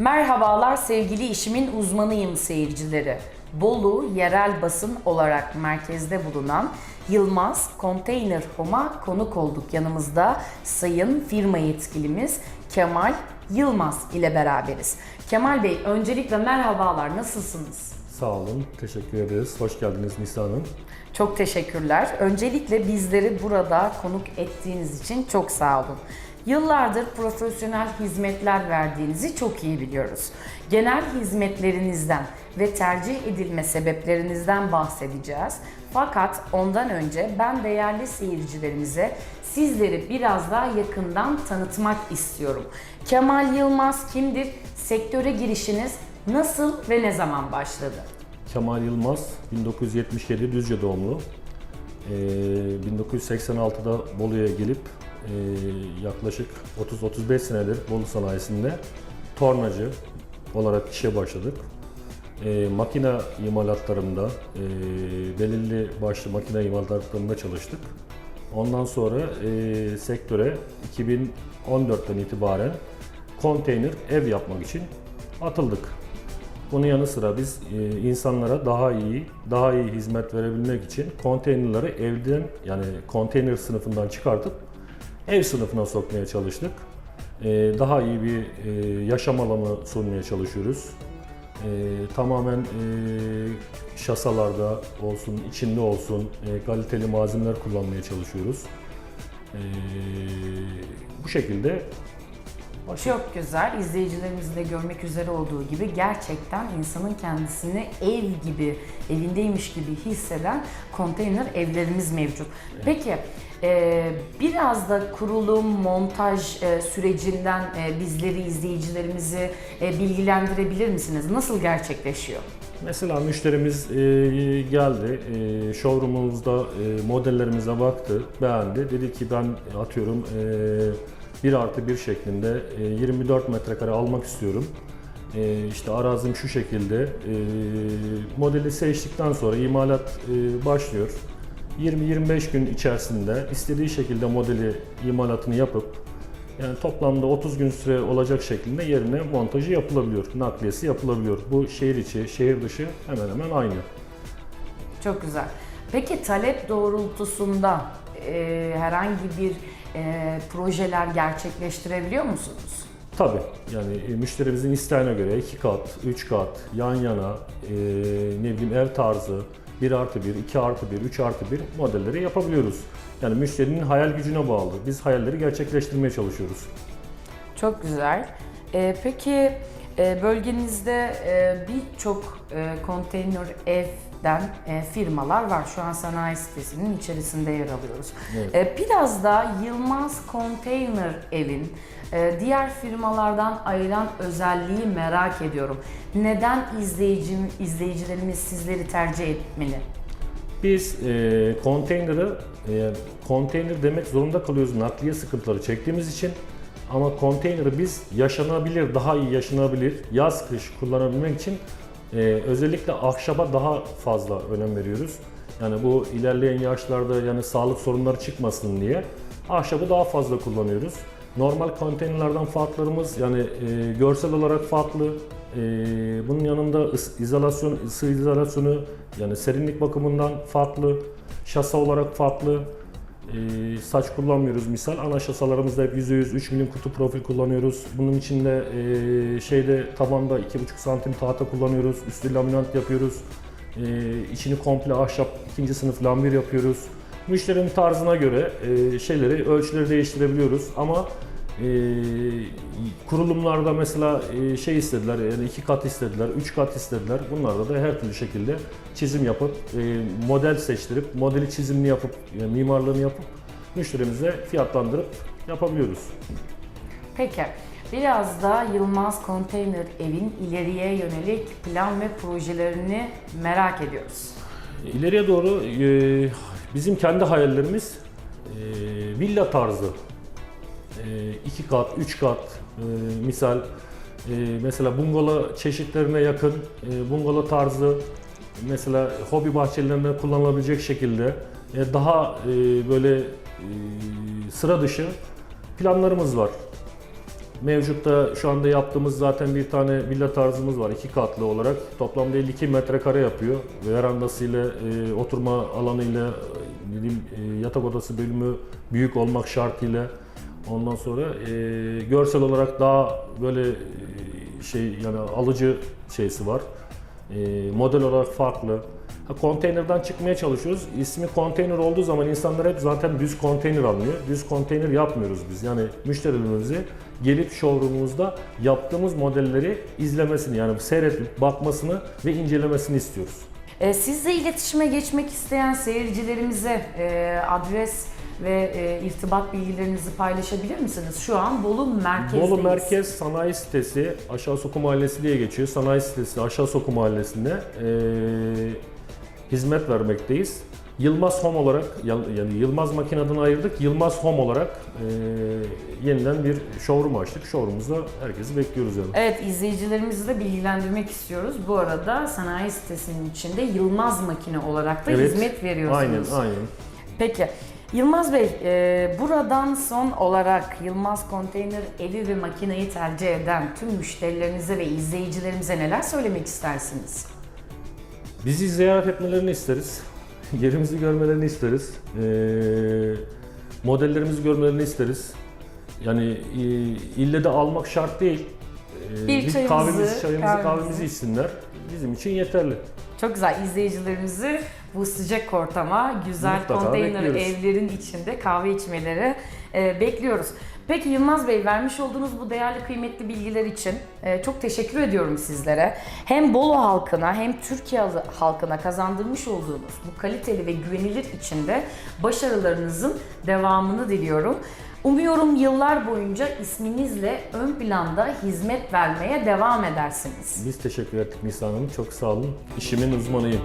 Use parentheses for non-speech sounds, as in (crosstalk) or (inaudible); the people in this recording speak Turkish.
Merhabalar sevgili işimin uzmanıyım seyircileri. Bolu yerel basın olarak merkezde bulunan Yılmaz Konteyner Home'a konuk olduk. Yanımızda sayın firma yetkilimiz Kemal Yılmaz ile beraberiz. Kemal Bey öncelikle merhabalar nasılsınız? Sağ olun, teşekkür ederiz. Hoş geldiniz Nisa Hanım. Çok teşekkürler. Öncelikle bizleri burada konuk ettiğiniz için çok sağ olun. Yıllardır profesyonel hizmetler verdiğinizi çok iyi biliyoruz. Genel hizmetlerinizden ve tercih edilme sebeplerinizden bahsedeceğiz. Fakat ondan önce ben değerli seyircilerimize sizleri biraz daha yakından tanıtmak istiyorum. Kemal Yılmaz kimdir? Sektöre girişiniz nasıl ve ne zaman başladı? Kemal Yılmaz, 1977 Düzce doğumlu. Ee, 1986'da Bolu'ya gelip yaklaşık 30-35 senedir Bolu sanayisinde tornacı olarak işe başladık. E, makine imalatlarında, e, belirli başlı makine imalatlarında çalıştık. Ondan sonra e, sektöre 2014'ten itibaren konteyner ev yapmak için atıldık. Bunun yanı sıra biz e, insanlara daha iyi, daha iyi hizmet verebilmek için konteynerları evden yani konteyner sınıfından çıkartıp ev sınıfına sokmaya çalıştık. E, daha iyi bir e, yaşam alanı sunmaya çalışıyoruz. E, tamamen e, şasalarda olsun, içinde olsun e, kaliteli malzemeler kullanmaya çalışıyoruz. E, bu şekilde Çok güzel. İzleyicilerimizin de görmek üzere olduğu gibi gerçekten insanın kendisini ev gibi, evindeymiş gibi hisseden konteyner evlerimiz mevcut. Peki e, biraz da kurulum, montaj e, sürecinden e, bizleri, izleyicilerimizi e, bilgilendirebilir misiniz? Nasıl gerçekleşiyor? Mesela müşterimiz e, geldi, e, showroomumuzda e, modellerimize baktı, beğendi. Dedi ki ben atıyorum e, 1 artı 1 şeklinde e, 24 metrekare almak istiyorum. E, işte arazim şu şekilde. E, modeli seçtikten sonra imalat e, başlıyor. 20-25 gün içerisinde istediği şekilde modeli imalatını yapıp yani toplamda 30 gün süre olacak şeklinde yerine montajı yapılabiliyor, nakliyesi yapılabiliyor. Bu şehir içi, şehir dışı hemen hemen aynı. Çok güzel. Peki talep doğrultusunda e, herhangi bir e, projeler gerçekleştirebiliyor musunuz? Tabii yani e, müşterimizin isteğine göre 2 kat, 3 kat, yan yana, e, ne bileyim ev tarzı, 1 artı 1, 2 artı 1, 3 artı 1 modelleri yapabiliyoruz. Yani müşterinin hayal gücüne bağlı. Biz hayalleri gerçekleştirmeye çalışıyoruz. Çok güzel. E, peki bölgenizde e, birçok e, konteyner evden e, firmalar var. Şu an sanayi sitesinin içerisinde yer alıyoruz. Evet. Biraz da Yılmaz Konteyner Ev'in diğer firmalardan ayıran özelliği merak ediyorum. Neden izleyicim, izleyicilerimiz sizleri tercih etmeli? Biz e, konteyneri, e, konteyner demek zorunda kalıyoruz nakliye sıkıntıları çektiğimiz için. Ama konteyneri biz yaşanabilir, daha iyi yaşanabilir, yaz kış kullanabilmek için e, özellikle ahşaba daha fazla önem veriyoruz. Yani bu ilerleyen yaşlarda yani sağlık sorunları çıkmasın diye ahşabı daha fazla kullanıyoruz. Normal konteynerlerden farklarımız yani e, görsel olarak farklı. E, bunun yanında ıs- izolasyon, ısı izolasyonu yani serinlik bakımından farklı. Şasa olarak farklı. E, saç kullanmıyoruz misal. Ana şasalarımızda hep %100 3 milim kutu profil kullanıyoruz. Bunun içinde e, şeyde tabanda 2,5 santim tahta kullanıyoruz. Üstü laminat yapıyoruz. E, içini komple ahşap ikinci sınıf lambir yapıyoruz. Müşterinin tarzına göre e, şeyleri, ölçüleri değiştirebiliyoruz ama kurulumlarda mesela e, şey istediler, yani iki kat istediler, üç kat istediler. Bunlarda da her türlü şekilde çizim yapıp, e, model seçtirip, modeli çizimini yapıp, yani mimarlığını yapıp müşterimize fiyatlandırıp yapabiliyoruz. Peki, biraz da Yılmaz Konteyner Ev'in ileriye yönelik plan ve projelerini merak ediyoruz. İleriye doğru e, bizim kendi hayallerimiz e, villa tarzı. E, iki kat, üç kat, e, misal e, mesela bungalov çeşitlerine yakın e, bungalov tarzı mesela hobi bahçelerinde kullanılabilecek şekilde daha böyle sıra dışı planlarımız var. Mevcutta şu anda yaptığımız zaten bir tane villa tarzımız var iki katlı olarak. Toplamda 52 metrekare yapıyor. Verandasıyla, e, oturma alanıyla, e, yatak odası bölümü büyük olmak şartıyla ondan sonra e, görsel olarak daha böyle e, şey yani alıcı şeysi var. E, model olarak farklı. Ha, konteynerden çıkmaya çalışıyoruz. İsmi konteyner olduğu zaman insanlar hep zaten düz konteyner anlıyor. Düz konteyner yapmıyoruz biz. Yani müşterilerimizi gelip showroomumuzda yaptığımız modelleri izlemesini yani seyredip bakmasını ve incelemesini istiyoruz. E, sizle iletişime geçmek isteyen seyircilerimize e, adres ve e, irtibat bilgilerinizi paylaşabilir misiniz? Şu an Bolu merkezdeyiz. Bolu Merkez Sanayi Sitesi Aşağı Soku Mahallesi diye geçiyor. Sanayi Sitesi Aşağı Soku Mahallesi'nde eee, hizmet vermekteyiz. Yılmaz Home olarak yani Yılmaz Makina'dan ayırdık. Yılmaz Home olarak eee, yeniden bir showroom açtık. Showroom'umuzda herkesi bekliyoruz yani. Evet izleyicilerimizi de bilgilendirmek istiyoruz. Bu arada sanayi sitesinin içinde Yılmaz Makine olarak da Evet, hizmet veriyorsunuz. Aynen, aynen. Peki Yılmaz Bey, e, buradan son olarak Yılmaz Konteyner evi ve makineyi tercih eden tüm müşterilerinize ve izleyicilerimize neler söylemek istersiniz? Bizi ziyaret etmelerini isteriz. (laughs) Yerimizi görmelerini isteriz. Ee, modellerimizi görmelerini isteriz. Yani e, ille de almak şart değil. Ee, Bir çayımızı, kahvemizi, çayımızı, kahvemizi. kahvemizi içsinler. Bizim için yeterli. Çok güzel izleyicilerimizi bu sıcak ortama, güzel Mutlaka konteyner bekliyoruz. evlerin içinde kahve içmeleri e, bekliyoruz. Peki Yılmaz Bey vermiş olduğunuz bu değerli kıymetli bilgiler için e, çok teşekkür ediyorum sizlere. Hem Bolu halkına hem Türkiye halkına kazandırmış olduğunuz bu kaliteli ve güvenilir içinde başarılarınızın devamını diliyorum. Umuyorum yıllar boyunca isminizle ön planda hizmet vermeye devam edersiniz. Biz teşekkür ettik Nisan Hanım. Çok sağ olun. İşimin uzmanıyım.